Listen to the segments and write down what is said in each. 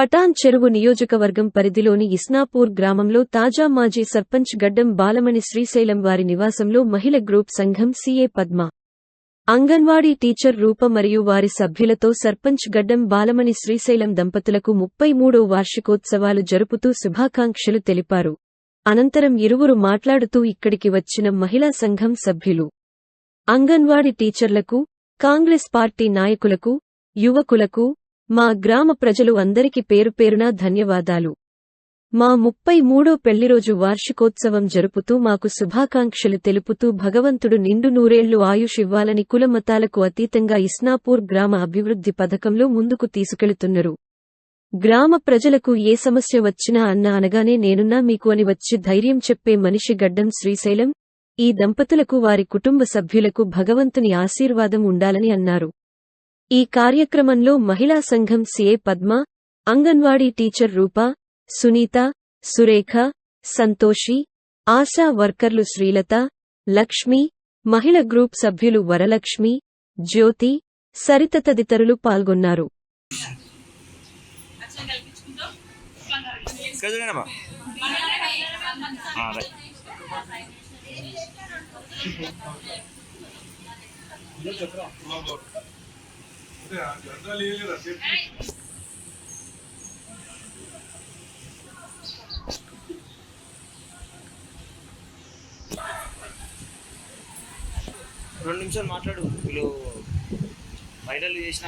పటాన్ చెరువు నియోజకవర్గం పరిధిలోని ఇస్నాపూర్ గ్రామంలో తాజా మాజీ సర్పంచ్ గడ్డం బాలమణి శ్రీశైలం వారి నివాసంలో మహిళ గ్రూప్ సంఘం సీఏ పద్మ. అంగన్వాడీ టీచర్ రూప మరియు వారి సభ్యులతో సర్పంచ్ గడ్డం బాలమణి శ్రీశైలం దంపతులకు ముప్పై మూడో వార్షికోత్సవాలు జరుపుతూ శుభాకాంక్షలు తెలిపారు. అనంతరం ఇరువురు మాట్లాడుతూ ఇక్కడికి వచ్చిన మహిళా సంఘం సభ్యులు. అంగన్వాడీ టీచర్లకు కాంగ్రెస్ పార్టీ నాయకులకు యువకులకు మా గ్రామ ప్రజలు అందరికి పేరు పేరున ధన్యవాదాలు. మా ముప్పై మూడో పెళ్ళిరోజు వార్షికోత్సవం జరుపుతూ మాకు శుభాకాంక్షలు తెలుపుతూ భగవంతుడు నిండు నూరేళ్ళు ఆయుష్ ఇవ్వాలని కులమతాలకు అతీతంగా ఇస్నాపూర్ గ్రామ అభివృద్ధి పథకంలో ముందుకు తీసుకెళుతున్నారు. గ్రామ ప్రజలకు ఏ సమస్య వచ్చినా అన్న అనగానే నేనున్నా మీకు అని వచ్చి ధైర్యం చెప్పే మనిషి గడ్డం శ్రీశైలం ఈ దంపతులకు వారి కుటుంబ సభ్యులకు భగవంతుని ఆశీర్వాదం ఉండాలని అన్నారు. ఈ కార్యక్రమంలో మహిళా సంఘం సిఏ పద్మ అంగన్వాడీ టీచర్ రూప సునీత సురేఖ సంతోషి ఆశా వర్కర్లు శ్రీలత లక్ష్మి మహిళ గ్రూప్ సభ్యులు వరలక్ష్మి జ్యోతి సరిత తదితరులు పాల్గొన్నారు. రెండు నిమిషాలు మాట్లాడు. వీళ్ళు వైరల్ చేసిన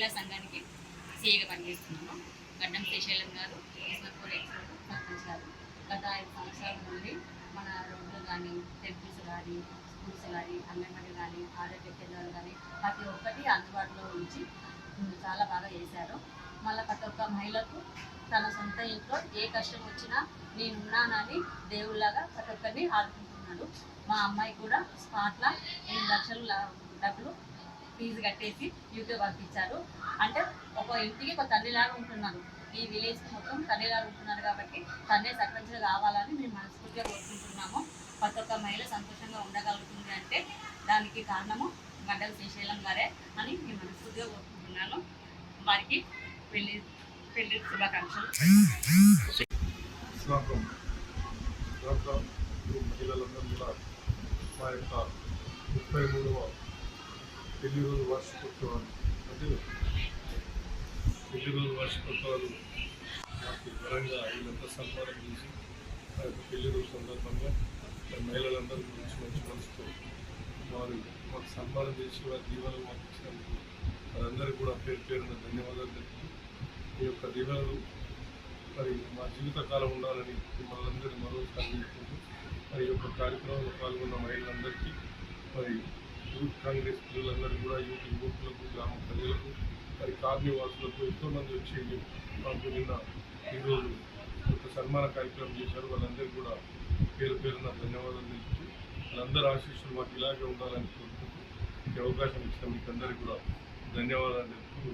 మహిళా సంఘానికి సీఏగా పనిచేస్తున్నాను. గడ్డం శ్రీశైలం గారు కృష్ణపూర్ ఎక్స్పోర్ట్ సర్పంచ్ గారు గత ఐదు సంవత్సరాల నుండి మన రోడ్లు కానీ టెంపుల్స్ కానీ స్కూల్స్ కానీ అంగన్వాడీ కానీ ఆరోగ్య కేంద్రాలు కానీ ప్రతి ఒక్కటి అందుబాటులో ఉంచి చాలా బాగా చేశారు. మళ్ళీ ప్రతి ఒక్క మహిళకు తన సొంత ఇంట్లో ఏ కష్టం వచ్చినా నేనున్నానని దేవుళ్ళగా ప్రతి ఒక్కరిని ఆదుకుంటున్నాడు. మా అమ్మాయి కూడా స్పాట్లో ఎనిమిది లక్షలు డబ్బులు ఫీజు కట్టేసి యూకే పంపించారు. అంటే ఒక ఇంటికి ఒక తల్లిలాగా ఉంటున్నాను ఈ విలేజ్ మొత్తం తల్లిలాగా ఉంటున్నారు కాబట్టి తండ్రి సర్పంచ్గా కావాలని మేము మనస్ఫూర్తిగా కోరుకుంటున్నాము. ప్రతి ఒక్క మహిళ సంతోషంగా ఉండగలుగుతుంది అంటే దానికి కారణము గడ్డల శ్రీశైలం గారే అని నేను మనస్ఫూర్తిగా కోరుకుంటున్నాను. వారికి పెళ్ళి పెళ్ళి శుభాకాంక్షలు. మహిళలందరూ కూడా మా యొక్క ముప్పై మూడవ పెళ్ళి రోజు వార్షికోత్సవాలు. అంటే పెళ్ళి రోజు వార్షికోత్సవాలు నాకు ఘనంగా వీళ్ళంతా సన్మానం చేసి ఆ యొక్క పెళ్ళి రోజు సందర్భంగా మరి మహిళలందరూ గురించి మంచి మనసుతో వారు మాకు సన్మానం చేసి వారి దీవెనలు మాకు ఇచ్చినందుకు వారందరికీ కూడా పేరు పేరున ధన్యవాదాలు తెలుపుతూ ఈ యొక్క దీవెనలు మరి మా జీవితకాలం ఉండాలని మిమ్మల్ని అందరినీ మరోసారి మరి ఈ యొక్క కార్యక్రమంలో పాల్గొన్న మహిళలందరికీ మరి యూత్ కాంగ్రెస్ పిల్లలందరికీ కూడా యూత్ యువకులకు గ్రామ ప్రజలకు మరి కార్మివాసులకు ఎంతోమంది వచ్చి మాకు నిన్న ఈరోజు ఒక సన్మాన కార్యక్రమం చేశారు. వాళ్ళందరికీ కూడా పేరు పేరున ధన్యవాదాలు తెలుపుతూ వాళ్ళందరి ఆశీస్సులు మాకు ఇలాగే ఉండాలని కోరుకుంటూ ఈ అవకాశం ఇచ్చిన మీకు అందరికీ కూడా ధన్యవాదాలు తెలుపుతూ